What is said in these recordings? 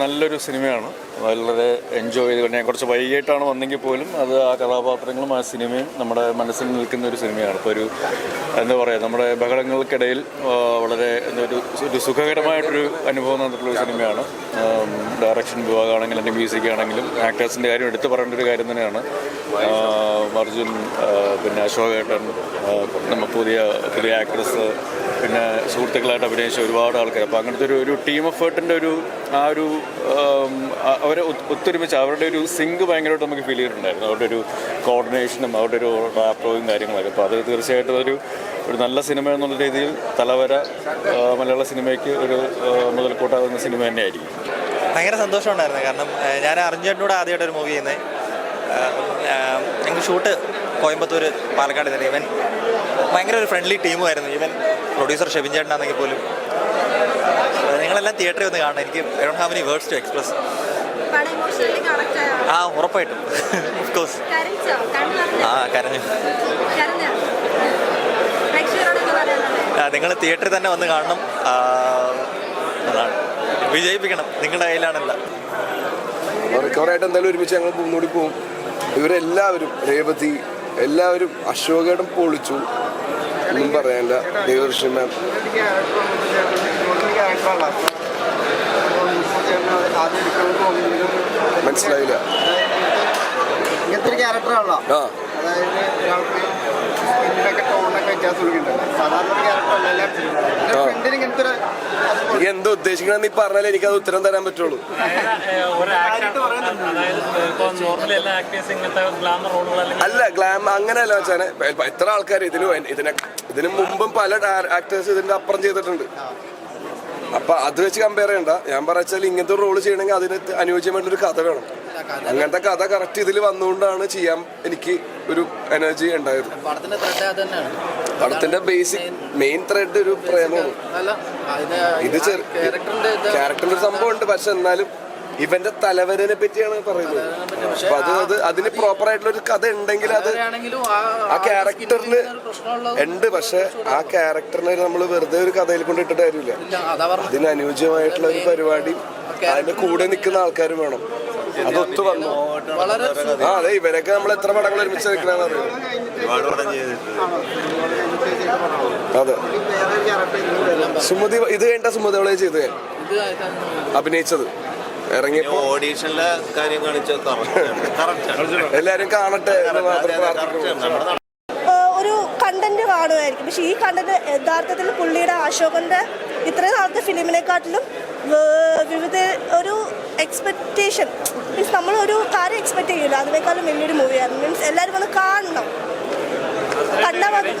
നല്ലൊരു സിനിമയാണ്. വളരെ എൻജോയ് ചെയ്ത് ഞാൻ കുറച്ച് വൈകിട്ടാണ് വന്നെങ്കിൽ പോലും അത് ആ കഥാപാത്രങ്ങളും ആ സിനിമയും നമ്മുടെ മനസ്സിൽ നിൽക്കുന്ന ഒരു സിനിമയാണ്. ഇപ്പോൾ ഒരു എന്താ പറയുക നമ്മുടെ ബഹളങ്ങൾക്കിടയിൽ വളരെ എന്തൊരു ഒരു സുഖകരമായിട്ടൊരു അനുഭവം തന്നിട്ടുള്ള ഒരു സിനിമയാണ്. ഡയറക്ഷൻ വിഭാഗമാണെങ്കിലും എന്റെ മ്യൂസിക് ആണെങ്കിലും ആക്ടേഴ്സിന്റെ കാര്യം എടുത്തു പറയേണ്ട ഒരു കാര്യം തന്നെയാണ്. അർജുൻ പിന്നെ അശോകേട്ടൻ നമ്മൾ നമ്മ പുതിയ പുതിയ ആക്ട്രസ് പിന്നെ സുഹൃത്തുക്കളായിട്ട് അഭിനയിച്ച ഒരുപാട് ആൾക്കാർ അപ്പോൾ അങ്ങനത്തെ ഒരു ഒരു ടീം എഫേർട്ടിന്റെ ഒരു ആ ഒരു അവരെ ഒത്തൊരുമിച്ച് അവരുടെ ഒരു സിങ്ക് ഭയങ്കരമായിട്ട് നമുക്ക് ഫീൽ ചെയ്തിട്ടുണ്ടായിരുന്നു. അവരുടെ ഒരു കോർഡിനേഷനും അവരുടെ ഒരു റാപ്രോയും കാര്യങ്ങളൊക്കെ. അപ്പോൾ അത് തീർച്ചയായിട്ടും ഒരു ഒരു നല്ല സിനിമ എന്നുള്ള രീതിയിൽ തലവര മലയാള സിനിമയ്ക്ക് ഒരു മുതൽക്കൂട്ടാകുന്ന സിനിമ തന്നെയായിരിക്കും. ഭയങ്കര സന്തോഷമുണ്ടായിരുന്നു. കാരണം ഞാൻ അറിഞ്ഞേട്ടനോട് ആദ്യമായിട്ട് ഒരു മൂവി ചെയ്യുന്നത് ഷൂട്ട് കോയമ്പത്തൂർ പാലക്കാട് തന്നെ. ഇവൻ ഭയങ്കര ഒരു ഫ്രണ്ട്ലി ടീമുമായിരുന്നു ഇവൻ പ്രൊഡ്യൂസർ ഷെബിൻ ചേട്ടനാണെങ്കിൽ പോലും. നിങ്ങളെല്ലാം തിയേറ്ററിൽ വന്ന് കാണണം. എനിക്ക് I don't have any words to express ആ ഉറപ്പായിട്ടും. ഓഫ് കോഴ്സ് ആ കരഞ്ഞു. നിങ്ങൾ തിയേറ്ററിൽ തന്നെ വന്ന് കാണണം. അതാണ്. വിജയിപ്പിക്കണം. നിങ്ങളുടെ കയ്യിലാണല്ല. റിക്കവറായിട്ട് എന്തായാലും ഒരുമിച്ച് ഞങ്ങൾ മുന്നോടി പോകും. ഇവരെല്ലാവരും രേവതി എല്ലാവരും അശോകേടം പൊളിച്ചു. ഒന്നും പറയാനില്ല ദേവദർശൻ മാം. മനസ്സിലായില്ല. ആ. എന്തോ ഉദ്ദേശിക്കണം നീ പറഞ്ഞാലേ എനിക്കത് ഉത്തരം തരാൻ പറ്റുള്ളൂ. ഗ്ലാമർ അല്ല ഗ്ലാം അങ്ങനെയല്ല വെച്ചാൽ എത്ര ആൾക്കാർ ഇതിന് ഇതിനെ ഇതിനു മുമ്പും പല ആക്ടേഴ്സ് ഇതിന്റെ അപ്പുറം ചെയ്തിട്ടുണ്ട്. അപ്പൊ അത് വെച്ച് കമ്പയർ ചെയ്യണ്ട. ഞാൻ പറഞ്ഞാൽ ഇങ്ങനത്തെ റോൾ റോൾ ചെയ്യണമെങ്കിൽ അതിന് അനുയോജ്യമായിട്ടൊരു കഥ വേണം. അങ്ങനത്തെ കഥ കറക്റ്റ് ഇതിൽ വന്നുകൊണ്ടാണ് ചെയ്യാൻ എനിക്ക് ഒരു എനർജി ഉണ്ടായത്. പടത്തിന്റെ ബേസിക് മെയിൻ ത്രെഡ് ഒരു പ്രേമമാണ്. ഇത് ക്യാരക്ടറിന്റെ സംഭവം ഉണ്ട് പക്ഷെ എന്നാലും ഇവന്റെ തലവരനെ പറ്റിയാണ് പറയുന്നത്. അപ്പൊ അത് അത് അതിന് പ്രോപ്പർ ആയിട്ടുള്ള ഒരു കഥ ഉണ്ടെങ്കിൽ അത് ആ ക്യാരക്ടറിന് ഉണ്ട്. പക്ഷെ ആ ക്യാരക്ടറിനെ നമ്മൾ വെറുതെ ഒരു കഥയിൽ കൊണ്ട് ഇട്ടിട്ട് കാര്യമില്ല. അതിന് അനുയോജ്യമായിട്ടുള്ള ഒരു പരിപാടി അതിന്റെ കൂടെ നിൽക്കുന്ന ആൾക്കാരും വേണം. അതൊത്തു വന്നു. വളരെ ആ അതെ ഇവരൊക്കെ നമ്മൾ എത്ര പടങ്ങൾ ഒരുമിച്ച് നിൽക്കണമെന്ന് അറിയാം അതെ. സുമതി ഇത് കഴിഞ്ഞ സുമതി അവളെ ചെയ്ത് ഞാൻ അഭിനയിച്ചത്. ഇറങ്ങിയപ്പോ ഓഡീഷനിലെ കാര്യം കാണിച്ച എല്ലാരും കാണട്ടെ ഒരു കണ്ടന്റ് കാണുമായിരിക്കും. പക്ഷെ ഈ കണ്ടന്റ് യഥാർത്ഥത്തിൽ പുള്ളിയുടെ അശോകന്റെ ഇത്രയും നാളത്തെ ഫിലിമിനെക്കാട്ടിലും വിവിധ ഒരു എക്സ്പെക്റ്റേഷൻ മീൻസ് നമ്മൾ ഒരു കാര്യം എക്സ്പെക്ട് ചെയ്യില്ല. അതിനേക്കാളും വലിയൊരു മൂവിയായിരുന്നു മീൻസ് എല്ലാവരും വന്ന് കാണണം. കണ്ടാൽ മതി.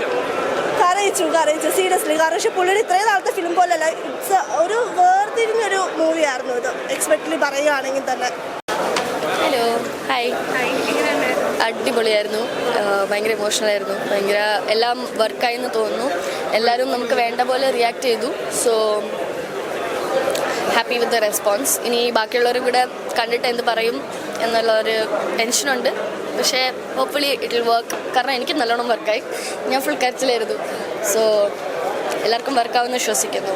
കരയിച്ചു കരയിച്ചു സീരിയസ്ലി കാരണം പക്ഷെ പുള്ളിയുടെ ഇത്രയും നാളത്തെ ഫിലിം പോലല്ല. ഇറ്റ്സ് ഒരു വേർതിരിഞ്ഞൊരു മൂവിയായിരുന്നു ഇത്. എക്സ്പെക്ട്ലി പറയുകയാണെങ്കിൽ തന്നെ. ഹലോ ഹായ് അടിപൊളിയായിരുന്നു. ഭയങ്കര ഇമോഷണൽ ആയിരുന്നു. ഭയങ്കര എല്ലാം വർക്കായി എന്ന് തോന്നുന്നു. എല്ലാവരും നമുക്ക് വേണ്ട പോലെ റിയാക്ട് ചെയ്തു. So happy with the response ഇനി ബാക്കിയുള്ളവരും കൂടെ കണ്ടിട്ട് എന്ത് പറയും എന്നുള്ള ഒരു ടെൻഷനുണ്ട് പക്ഷേ ഹോപ്പ്ഫുള്ളി ഇറ്റ് വിൽ വർക്ക് കാരണം എനിക്ക് നല്ലോണം വർക്കായി ഞാൻ ഫുൾ കരച്ചിലായിരുന്നു. സോ എല്ലാവർക്കും വർക്കാവുമെന്ന് വിശ്വസിക്കുന്നു.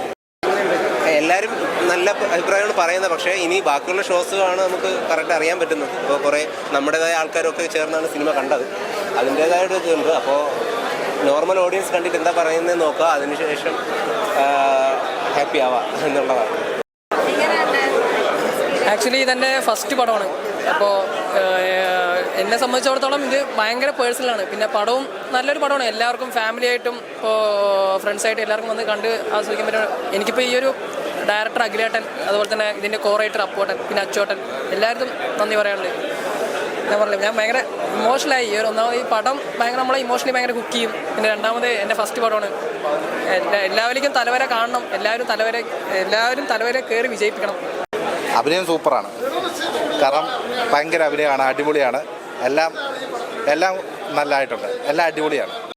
എല്ലാവരും നല്ല അഭിപ്രായമാണ് പറയുന്നത്. പക്ഷേ ഇനി ബാക്കിയുള്ള ഷോസുകളാണ് നമുക്ക് കറക്റ്റ് അറിയാൻ പറ്റുന്നത്. ഇപ്പോൾ കുറേ നമ്മുടേതായ ആൾക്കാരൊക്കെ ചേർന്നാണ് സിനിമ കണ്ടത്. അതിന്റേതായ ഒരു ഇതുണ്ട് അപ്പോൾ നോർമൽ ഓഡിയൻസ് കണ്ടിട്ട് എന്താ പറയുന്നത് നോക്കുക. അതിനുശേഷം ഹാപ്പി ആവാം എന്നുള്ളതാണ്. ആക്ച്വലി ഇതെന്റെ ഫസ്റ്റ് പടമാണ്. അപ്പോൾ എന്നെ സംബന്ധിച്ചിടത്തോളം ഇത് ഭയങ്കര പേഴ്സണലാണ് പിന്നെ പടവും നല്ലൊരു പടമാണ്. എല്ലാവർക്കും ഫാമിലി ആയിട്ടും ഇപ്പോൾ ഫ്രണ്ട്സായിട്ടും എല്ലാവർക്കും വന്ന് കണ്ട് ആസ്വദിക്കാൻ പറ്റും എനിക്കിപ്പോൾ ഈ ഒരു ഡയറക്ടർ അഖിലേട്ടൻ അതുപോലെ തന്നെ ഇതിന്റെ കോറേറ്റർ അപ്പോട്ടൻ പിന്നെ അച്ചോട്ടൻ എല്ലാവർക്കും നന്ദി പറയാനുള്ളത് ഞാൻ പറഞ്ഞില്ല ഞാൻ ഭയങ്കര ഇമോഷണലായി ഈ ഒരു ഒന്നാമത് ഈ പടം ഭയങ്കര നമ്മളെ ഇമോഷണലി ഭയങ്കര കുക്ക് ചെയ്യും. പിന്നെ രണ്ടാമത് എന്റെ ഫസ്റ്റ് പടമാണ്. എല്ലാവർക്കും തലവരെ കാണണം. എല്ലാവരും തലവരെ എല്ലാവരും തലവരെ കയറി വിജയിപ്പിക്കണം. അഭിനയം സൂപ്പറാണ്. കാരണം ഭയങ്കര അഭിനയമാണ് അടിപൊളിയാണ്. എല്ലാം എല്ലാം നല്ലതായിട്ടുണ്ട് എല്ലാം അടിപൊളിയാണ്.